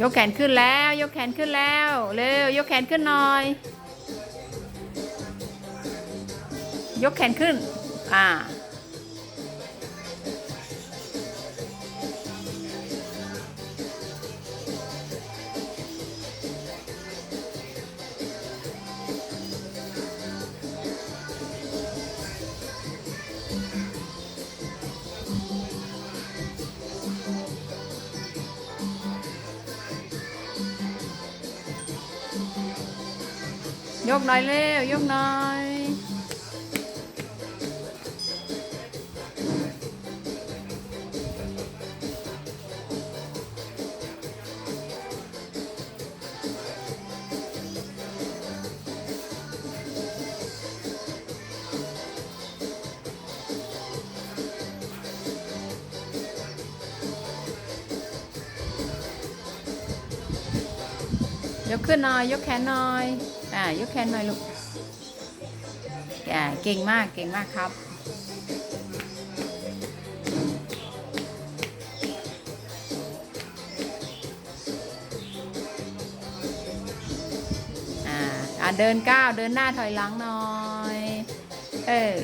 ยกแขนขึ้นแล้ว ยกแขนขึ้นแล้ว เร็ว ยกแขนขึ้นหน่อย ยกแขนขึ้น อ่า ยกหน่อยเร็วยกหน่อยยกขึ้นหน่อย ยกแขนหน่อย อ่ายกแขนหน่อยลูกอ่าเก่งมากเก่งมากครับอ่าอ่าเดินก้าวเดินหน้าถอยหลังหน่อย เออ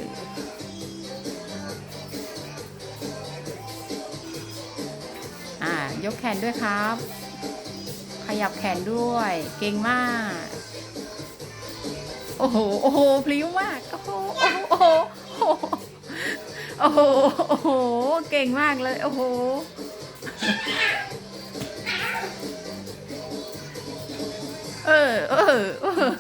อ่ายกแขนด้วยครับ ขยับแขนด้วย เก่งมาก อ้โห โอ้โห พลิ้วมาก โอ้โห โอ้โห โอ้โห โอ้โห เก่งมากเลย โอ้โห เออ เออเออ